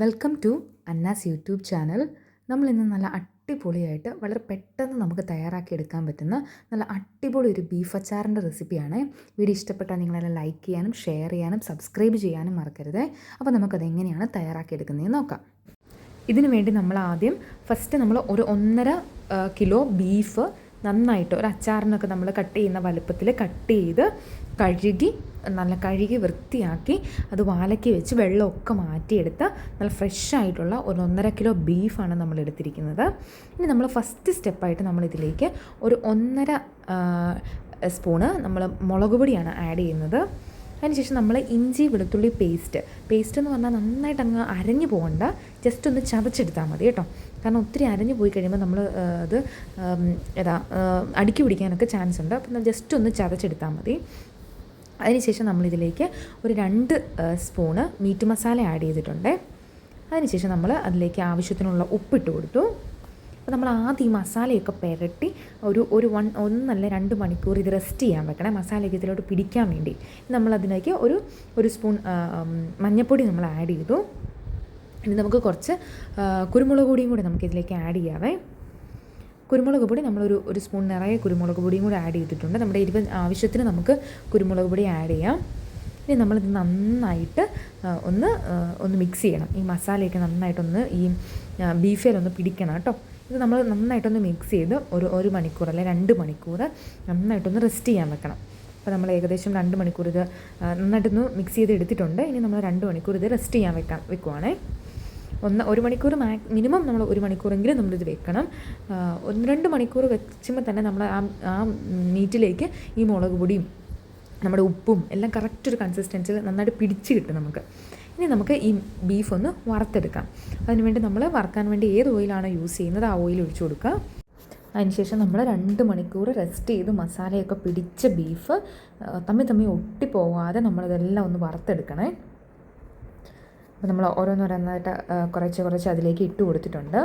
Welcome to Anna's YouTube channel നമ്മൾ ഇന്ന് നല്ല അടിപൊളിയായിട്ട് വളരെ പെട്ടെന്ന് നമുക്ക് തയ്യാറാക്കി എടുക്കാൻ പറ്റുന്ന നല്ല അടിപൊളി ഒരു ബീഫ് അച്ചാറിന്റെ റെസിപ്പിയാണ് വീഡിയോ ഇഷ്ടപ്പെട്ടാൽ നിങ്ങളെല്ലാം ലൈക്ക് ചെയ്യാനും ഷെയർ ചെയ്യാനും സബ്സ്ക്രൈബ് ചെയ്യാനും മറക്കരുത്. അപ്പോൾ നമുക്കത് എങ്ങനെയാണ് തയ്യാറാക്കി എടുക്കുന്നതെന്ന് നോക്കാം. ഇതിനു വേണ്ടി നമ്മൾ ആദ്യം ഫസ്റ്റ് നമ്മൾ ഒരു ഒന്നര കിലോ ബീഫ് നന്നായിട്ട് ഒരു അച്ചാറിനൊക്കെ നമ്മൾ കട്ട് ചെയ്യുന്ന വലുപ്പത്തിൽ കട്ട് ചെയ്ത് കഴുകി നല്ല കഴുകി വൃത്തിയാക്കി അത് വാലക്കി വെച്ച് വെള്ളമൊക്കെ മാറ്റിയെടുത്ത് നല്ല ഫ്രഷ് ആയിട്ടുള്ള ഒരു ഒന്നര കിലോ ബീഫാണ് നമ്മൾ എടുത്തിരിക്കുന്നത് ഇനി നമ്മൾ ഫസ്റ്റ് സ്റ്റെപ്പായിട്ട് നമ്മളിതിലേക്ക് ഒരു ഒന്നര സ്പൂണ് നമ്മൾ മുളക് പൊടിയാണ് ആഡ് ചെയ്യുന്നത്. അതിനുശേഷം നമ്മൾ ഇഞ്ചി വെളുത്തുള്ളി പേസ്റ്റ് പേസ്റ്റ് എന്ന് പറഞ്ഞാൽ നന്നായിട്ട് അങ്ങ് അരഞ്ഞു പോകണ്ട ജസ്റ്റ് ഒന്ന് ചതച്ചെടുത്താൽ മതി കേട്ടോ. കാരണം ഒത്തിരി അരഞ്ഞു പോയി കഴിയുമ്പോൾ നമ്മൾ അത് ഏതാ അടുക്കി പിടിക്കാനൊക്കെ ചാൻസ് ഉണ്ട്. അപ്പം ജസ്റ്റ് ഒന്ന് ചതച്ചെടുത്താൽ മതി. അതിനുശേഷം നമ്മളിതിലേക്ക് ഒരു രണ്ട് സ്പൂണ് മീറ്റ് മസാല ആഡ് ചെയ്തിട്ടുണ്ട്. അതിനുശേഷം നമ്മൾ അതിലേക്ക് ആവശ്യത്തിനുള്ള ഉപ്പിട്ട് കൊടുത്തു. അപ്പോൾ നമ്മൾ ആദ്യം മസാലയൊക്കെ പുരട്ടി ഒരു ഒരു വൺ ഒന്നല്ല രണ്ട് മണിക്കൂർ ഇത് റെസ്റ്റ് ചെയ്യാൻ വെക്കണേ. മസാലയൊക്കെ ഇതിലോട്ട് പിടിക്കാൻ വേണ്ടി. നമ്മൾ ഒരു ഒരു സ്പൂൺ മഞ്ഞൾപ്പൊടി നമ്മൾ ആഡ് ചെയ്തു. ഇനി നമുക്ക് കുറച്ച് കുരുമുളക് പൊടിയും കൂടി നമുക്ക് ഇതിലേക്ക് ആഡ് ചെയ്യാവേ. കുരുമുളക് പൊടി നമ്മളൊരു ഒരു സ്പൂൺ നിറയെ കുരുമുളക് പൊടിയും കൂടി ആഡ് ചെയ്തിട്ടുണ്ട്. നമ്മുടെ എരിവ് ആവശ്യത്തിന് നമുക്ക് കുരുമുളക് പൊടി ആഡ് ചെയ്യാം. ഇനി നമ്മളിത് നന്നായിട്ട് ഒന്ന് ഒന്ന് മിക്സ് ചെയ്യണം. ഈ മസാലയൊക്കെ നന്നായിട്ടൊന്ന് ഈ ബീഫിലൊന്ന് പിടിക്കണം കേട്ടോ. ഇത് നമ്മൾ നന്നായിട്ടൊന്ന് മിക്സ് ചെയ്ത് ഒരു ഒരു മണിക്കൂർ അല്ലെ രണ്ട് മണിക്കൂർ നന്നായിട്ടൊന്ന് റെസ്റ്റ് ചെയ്യാൻ വെക്കണം. അപ്പോൾ നമ്മൾ ഏകദേശം രണ്ട് മണിക്കൂർ ഇത് നന്നായിട്ടൊന്ന് മിക്സ് ചെയ്ത് എടുത്തിട്ടുണ്ട്. ഇനി നമ്മൾ രണ്ട് മണിക്കൂർ ഇത് റെസ്റ്റ് ചെയ്യാൻ വെക്കാം വെക്കുവാണേ. ഒന്ന് ഒരു മണിക്കൂർ മാക് മിനിമം നമ്മൾ ഒരു മണിക്കൂറെങ്കിലും നമ്മളിത് വെക്കണം. ഒന്ന് രണ്ട് മണിക്കൂർ വെച്ചുമ്പോൾ തന്നെ നമ്മൾ ആ ആ മീറ്റിലേക്ക് ഈ മുളക് പൊടിയും നമ്മുടെ ഉപ്പും എല്ലാം കറക്റ്റ് ഒരു കൺസിസ്റ്റൻസിൽ നന്നായിട്ട് പിടിച്ച് കിട്ടും നമുക്ക്. ഇനി നമുക്ക് ഈ ബീഫ് ഒന്ന് വറുത്തെടുക്കാം. അതിനുവേണ്ടി നമ്മൾ വറുക്കാൻ വേണ്ടി ഏത് ഓയിലാണോ യൂസ് ചെയ്യുന്നത് ആ ഓയിൽ ഒഴിച്ചു കൊടുക്കുക. അതിനുശേഷം നമ്മൾ രണ്ട് മണിക്കൂർ റെസ്റ്റ് ചെയ്ത് മസാലയൊക്കെ പിടിച്ച ബീഫ് തമ്മി തമ്മിൽ ഒട്ടിപ്പോവാതെ നമ്മളിതെല്ലാം ഒന്ന് വറുത്തെടുക്കണേ. അപ്പോൾ നമ്മൾ ഓരോന്നോരോന്നായിട്ട് കുറച്ച് കുറച്ച് അതിലേക്ക് ഇട്ട് കൊടുത്തിട്ടുണ്ട്.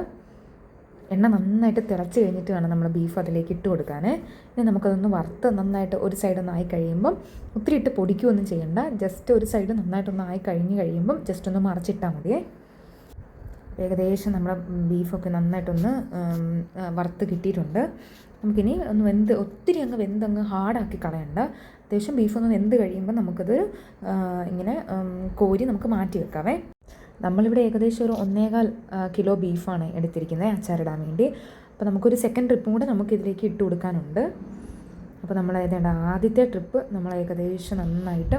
എണ്ണ നന്നായിട്ട് തിളച്ച് കഴിഞ്ഞിട്ട് വേണം നമ്മൾ ബീഫ് അതിലേക്ക് ഇട്ട് കൊടുക്കാൻ. ഇനി നമുക്കതൊന്ന് വറുത്ത് നന്നായിട്ട് ഒരു സൈഡ് ഒന്ന് ആയി കഴിയുമ്പം ഒത്തിരി ഇട്ട് പൊടിക്കുകയൊന്നും ചെയ്യണ്ട. ജസ്റ്റ് ഒരു സൈഡ് നന്നായിട്ടൊന്ന് ആയി കഴിഞ്ഞ് കഴിയുമ്പം ജസ്റ്റ് ഒന്ന് മറച്ചിട്ടാൽ മതിയേ. ഏകദേശം നമ്മുടെ ബീഫൊക്കെ നന്നായിട്ടൊന്ന് വറുത്ത് കിട്ടിയിട്ടുണ്ട്. നമുക്കിനി ഒന്ന് വെന്ത് ഒത്തിരി അങ്ങ് വെന്തങ്ങ് ഹാർഡാക്കി കളയണ്ട. അത്യാവശ്യം ബീഫൊന്ന് വെന്ത് കഴിയുമ്പോൾ നമുക്കത് ഇങ്ങനെ കോരി നമുക്ക് മാറ്റി വെക്കാവേ. നമ്മളിവിടെ ഏകദേശം ഒരു ഒന്നേകാൽ കിലോ ബീഫാണ് എടുത്തിരിക്കുന്നത് അച്ചാറിടാൻ വേണ്ടി. അപ്പോൾ നമുക്കൊരു സെക്കൻഡ് ട്രിപ്പും കൂടെ നമുക്ക് ഇതിലേക്ക് ഇട്ട് കൊടുക്കാനുണ്ട് അപ്പോൾ നമ്മൾ ഏതാണ്ട് ആദ്യത്തെ ട്രിപ്പ് നമ്മൾ ഏകദേശം നന്നായിട്ട്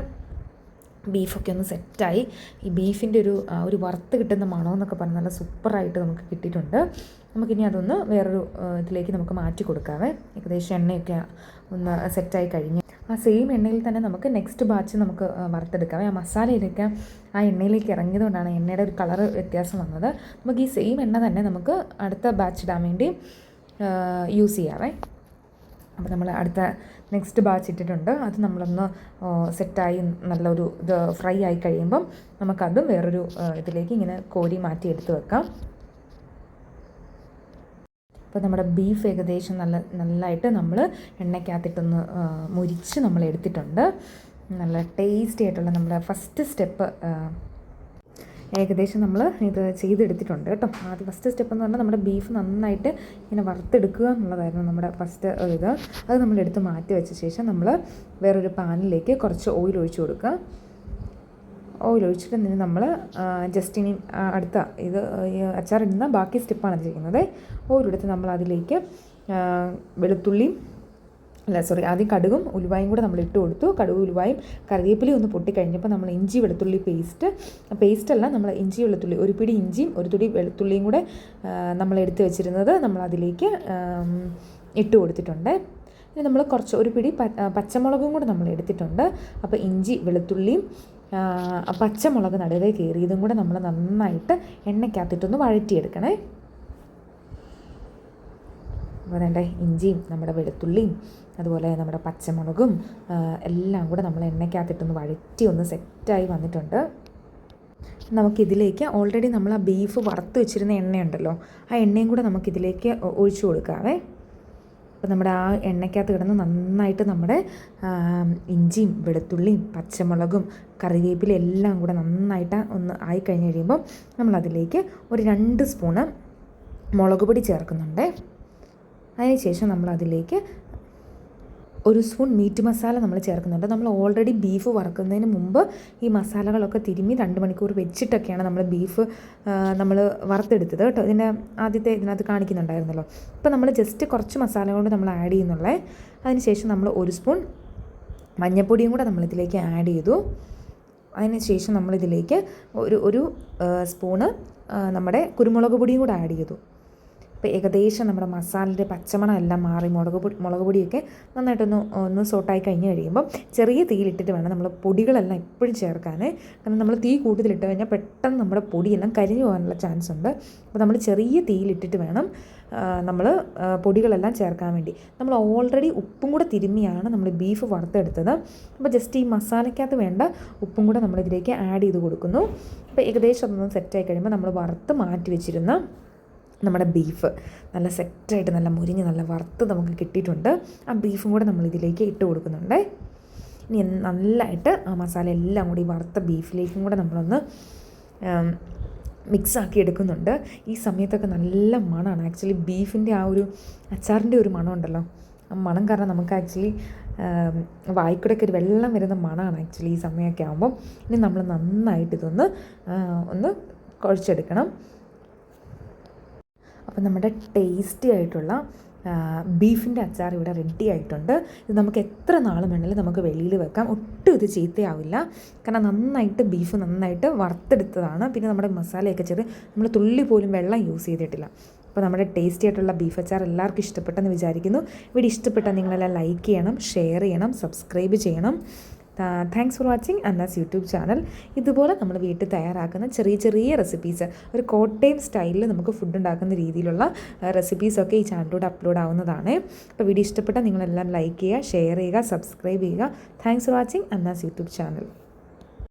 ബീഫൊക്കെ ഒന്ന് സെറ്റായി. ഈ ബീഫിന്റെ ഒരു ഒരു വറുത്ത് കിട്ടുന്ന മണമെന്നൊക്കെ പറഞ്ഞ് നല്ല സൂപ്പറായിട്ട് നമുക്ക് കിട്ടിയിട്ടുണ്ട്. നമുക്കിനി അതൊന്ന് വേറൊരു ഇതിലേക്ക് നമുക്ക് മാറ്റി കൊടുക്കാവേ. ഏകദേശം എണ്ണയൊക്കെ ഒന്ന് സെറ്റായി കഴിഞ്ഞ്. ആ സെയിം എണ്ണയിൽ തന്നെ നമുക്ക് നെക്സ്റ്റ് ബാച്ച് നമുക്ക് ആ, വറുത്തെടുക്കാവേ. ആ മസാലയിലൊക്കെ ആ എണ്ണയിലേക്ക് ഇറങ്ങിയതുകൊണ്ടാണ് എണ്ണയുടെ ഒരു കളറ് വ്യത്യാസം വന്നത്. നമുക്ക് ഈ സെയിം എണ്ണ തന്നെ നമുക്ക് അടുത്ത ബാച്ച് ഇടാൻ വേണ്ടി യൂസ് ചെയ്യാവേ. അപ്പോൾ നമ്മൾ അടുത്ത നെക്സ്റ്റ് ബാച്ച് ഇട്ടിട്ടുണ്ട്. അത് നമ്മളൊന്ന് സെറ്റായി നല്ലൊരു ഇത് ഫ്രൈ ആയി കഴിയുമ്പം നമുക്കതും വേറൊരു ഇതിലേക്ക് ഇങ്ങനെ കോരി മാറ്റി എടുത്ത് വെക്കാം. അപ്പോൾ നമ്മുടെ ബീഫ് ഏകദേശം നല്ല നല്ലതായിട്ട് നമ്മൾ എണ്ണയ്ക്കകത്തിട്ടൊന്ന് മുരിച്ച് നമ്മൾ എടുത്തിട്ടുണ്ട്. നല്ല ടേസ്റ്റി ആയിട്ടുള്ള നമ്മുടെ ഫസ്റ്റ് സ്റ്റെപ്പ് ഏകദേശം നമ്മൾ ഇത് ചെയ്തെടുത്തിട്ടുണ്ട് കേട്ടോ. ആദ്യം ഫസ്റ്റ് സ്റ്റെപ്പ് എന്ന് പറഞ്ഞാൽ നമ്മുടെ ബീഫ് നന്നായിട്ട് ഇങ്ങനെ വറുത്തെടുക്കുക എന്നുള്ളതായിരുന്നു നമ്മുടെ ഫസ്റ്റ് ഇത്. അത് നമ്മൾ എടുത്ത് മാറ്റി വെച്ച ശേഷം നമ്മൾ വേറൊരു പാനിലേക്ക് കുറച്ച് ഓയിൽ ഒഴിച്ചു കൊടുക്കുക. ഓയിൽ ഒഴിച്ചിട്ട് ഇനി നമ്മൾ ജസ്റ്റ് ഇനി അടുത്ത ഇത് അച്ചാറിടുന്ന ബാക്കി സ്റ്റെപ്പാണ് ചെയ്യുന്നത് ഓയിലെടുത്ത് നമ്മൾ അതിലേക്ക് വെളുത്തുള്ളിയും അല്ല സോറി ആദ്യം കടുകും ഉലുവായും കൂടെ നമ്മൾ ഇട്ട് കൊടുത്തു. കടുക് ഉലുവായും കറിവേപ്പിലയും ഒന്ന് പൊട്ടിക്കഴിഞ്ഞപ്പോൾ നമ്മൾ ഇഞ്ചി വെളുത്തുള്ളി പേസ്റ്റ് പേസ്റ്റ് അല്ല നമ്മൾ ഇഞ്ചി വെളുത്തുള്ളി ഒരു പിടി ഇഞ്ചിയും ഒരു തുടി വെളുത്തുള്ളിയും കൂടെ നമ്മൾ എടുത്ത് വെച്ചിരുന്നത് നമ്മൾ അതിലേക്ക് ഇട്ട് കൊടുത്തിട്ടുണ്ട്. ഇനി നമ്മൾ കുറച്ച് ഒരു പിടി പച്ചമുളകും കൂടെ നമ്മൾ എടുത്തിട്ടുണ്ട്. അപ്പോൾ ഇഞ്ചി വെളുത്തുള്ളിയും പച്ചമുളക് നടുവേ കയറിയതും കൂടെ നമ്മൾ നന്നായിട്ട് എണ്ണയ്ക്കകത്തിട്ടൊന്ന് വഴറ്റിയെടുക്കണേ. അപ്പോൾ വേണ്ട ഇഞ്ചിയും നമ്മുടെ വെളുത്തുള്ളിയും അതുപോലെ നമ്മുടെ പച്ചമുളകും എല്ലാം കൂടെ നമ്മൾ എണ്ണയ്ക്കകത്തിട്ടൊന്ന് വഴറ്റി ഒന്ന് സെറ്റായി വന്നിട്ടുണ്ട്. നമുക്കിതിലേക്ക് ഓൾറെഡി നമ്മൾ ആ ബീഫ് വറുത്ത് വെച്ചിരുന്ന എണ്ണയുണ്ടല്ലോ ആ എണ്ണയും കൂടെ നമുക്കിതിലേക്ക് ഒഴിച്ചു കൊടുക്കാവേ. അപ്പോൾ നമ്മുടെ ആ എണ്ണയ്ക്കകത്ത് കിടന്ന് നന്നായിട്ട് നമ്മുടെ ഇഞ്ചിയും വെളുത്തുള്ളിയും പച്ചമുളകും കറിവേപ്പിലും എല്ലാം കൂടെ നന്നായിട്ട് ഒന്ന് ആയി കഴിഞ്ഞ് കഴിയുമ്പോൾ നമ്മളതിലേക്ക് ഒരു രണ്ട് സ്പൂണ് മുളക് പൊടി ചേർക്കുന്നുണ്ട്. അതിനുശേഷം നമ്മൾ അതിലേക്ക് ഒരു സ്പൂൺ മീറ്റ് മസാല നമ്മൾ ചേർക്കുന്നുണ്ട്. നമ്മൾ ഓൾറെഡി ബീഫ് വറക്കുന്നതിന് മുമ്പ് ഈ മസാലകളൊക്കെ തിരുമ്മി രണ്ട് മണിക്കൂർ വെച്ചിട്ടൊക്കെയാണ് നമ്മൾ ബീഫ് നമ്മൾ വറുത്തെടുത്തത് കേട്ടോ. ഇതിന്റെ ആദ്യത്തെ ഇതിനകത്ത് കാണിക്കുന്നുണ്ടായിരുന്നല്ലോ. ഇപ്പോൾ നമ്മൾ ജസ്റ്റ് കുറച്ച് മസാല കൊണ്ട് നമ്മൾ ആഡ് ചെയ്യുന്നുള്ളേ. അതിനുശേഷം നമ്മൾ ഒരു സ്പൂൺ മഞ്ഞൾപ്പൊടിയും കൂടെ നമ്മളിതിലേക്ക് ആഡ് ചെയ്തു. അതിനുശേഷം നമ്മളിതിലേക്ക് ഒരു ഒരു സ്പൂണ് നമ്മുടെ കുരുമുളക് പൊടിയും കൂടെ ആഡ് ചെയ്തു. അപ്പോൾ ഏകദേശം നമ്മുടെ മസാലയുടെ പച്ചമണം എല്ലാം മാറി മുളക് പൊടി മുളക് പൊടിയൊക്കെ നന്നായിട്ടൊന്ന് ഒന്ന് സോട്ടായി കഴിഞ്ഞ് കഴിയുമ്പം ചെറിയ തീയിലിട്ടിട്ട് വേണം നമ്മൾ പൊടികളെല്ലാം എപ്പോഴും ചേർക്കാൻ കാരണം നമ്മൾ തീ കൂടുതലിട്ട് കഴിഞ്ഞാൽ പെട്ടെന്ന് നമ്മുടെ പൊടിയെല്ലാം കരിഞ്ഞു പോകാനുള്ള ചാൻസ് ഉണ്ട്. അപ്പോൾ നമ്മൾ ചെറിയ തീയിലിട്ടിട്ട് വേണം നമ്മൾ പൊടികളെല്ലാം ചേർക്കാൻ വേണ്ടി. നമ്മൾ ഓൾറെഡി ഉപ്പും കൂടെ തിരുമ്മിയാണ് നമ്മൾ ബീഫ് വറുത്തെടുത്തത്. അപ്പോൾ ജസ്റ്റ് ഈ മസാലയ്ക്കകത്ത് വേണ്ട ഉപ്പും കൂടെ നമ്മളിതിലേക്ക് ആഡ് ചെയ്ത് കൊടുക്കുന്നു. അപ്പോൾ ഏകദേശം അതൊന്ന് സെറ്റായി കഴിയുമ്പോൾ നമ്മൾ വറുത്ത് മാറ്റി വെച്ചിരുന്ന നമ്മുടെ ബീഫ്. നല്ല സെറ്റായിട്ട് നല്ല മുരിഞ്ഞ് നല്ല വറുത്ത് നമുക്ക് കിട്ടിയിട്ടുണ്ട്. ആ ബീഫും കൂടെ നമ്മൾ ഇതിലേക്ക് ഇട്ട് കൊടുക്കുന്നുണ്ട്. ഇനി നല്ലതായിട്ട് ആ മസാല എല്ലാം കൂടി വറുത്ത ബീഫിലേക്കും കൂടെ നമ്മളൊന്ന് മിക്സാക്കി എടുക്കുന്നുണ്ട്. ഈ സമയത്തൊക്കെ നല്ല മണമാണ് ആക്ച്വലി ബീഫിന്റെ ആ ഒരു അച്ചാറിന്റെ ഒരു മണമുണ്ടല്ലോ ആ മണം കാരണം നമുക്ക് ആക്ച്വലി വായിക്കൂടെയൊക്കെ ഒരു വെള്ളം വരുന്ന മണമാണ് ആക്ച്വലി ഈ സമയമൊക്കെ ആകുമ്പം ഇനി നമ്മൾ നന്നായിട്ട് ഇതൊന്ന് ഒന്ന് കുഴച്ചെടുക്കണം. അപ്പോൾ നമ്മുടെ ടേസ്റ്റി ആയിട്ടുള്ള ബീഫിന്റെ അച്ചാർ ഇവിടെ റെഡി ആയിട്ടുണ്ട്. ഇത് നമുക്ക് എത്ര നാൾ വേണമെങ്കിലും നമുക്ക് വെളിയിൽ വെക്കാം. ഒട്ടും ഇത് ചീത്തയാവില്ല. കാരണം നന്നായിട്ട് ബീഫ് നന്നായിട്ട് വറുത്തെടുത്തതാണ്. പിന്നെ നമ്മുടെ മസാലയൊക്കെ ചെറിയ നമ്മൾ തുള്ളി പോലും വെള്ളം യൂസ് ചെയ്തിട്ടില്ല. അപ്പോൾ നമ്മുടെ ടേസ്റ്റി ആയിട്ടുള്ള ബീഫ് അച്ചാർ എല്ലാവർക്കും ഇഷ്ടപ്പെട്ടെന്ന് വിചാരിക്കുന്നു. ഇവിടെ ഇഷ്ടപ്പെട്ടാൽ നിങ്ങളെല്ലാം ലൈക്ക് ചെയ്യണം ഷെയർ ചെയ്യണം സബ്സ്ക്രൈബ് ചെയ്യണം. Thanks for watching Anna's YouTube channel ഇതുപോലെ നമ്മൾ വീട്ടിൽ തയ്യാറാക്കുന്ന ചെറിയ ചെറിയ റെസിപ്പീസ് ഒരു കോട്ടയം സ്റ്റൈലിൽ നമുക്ക് ഫുഡ് ഉണ്ടാക്കുന്ന രീതിയിലുള്ള റെസിപ്പീസൊക്കെ ഈ ചാനലിലൂടെ അപ്ലോഡ് ആവുന്നതാണ്. അപ്പോൾ വീഡിയോ ഇഷ്ടപ്പെട്ടാൽ നിങ്ങളെല്ലാം ലൈക്ക് ചെയ്യുക ഷെയർ ചെയ്യുക സബ്സ്ക്രൈബ് ചെയ്യുക. Thanks for watching Anna's YouTube channel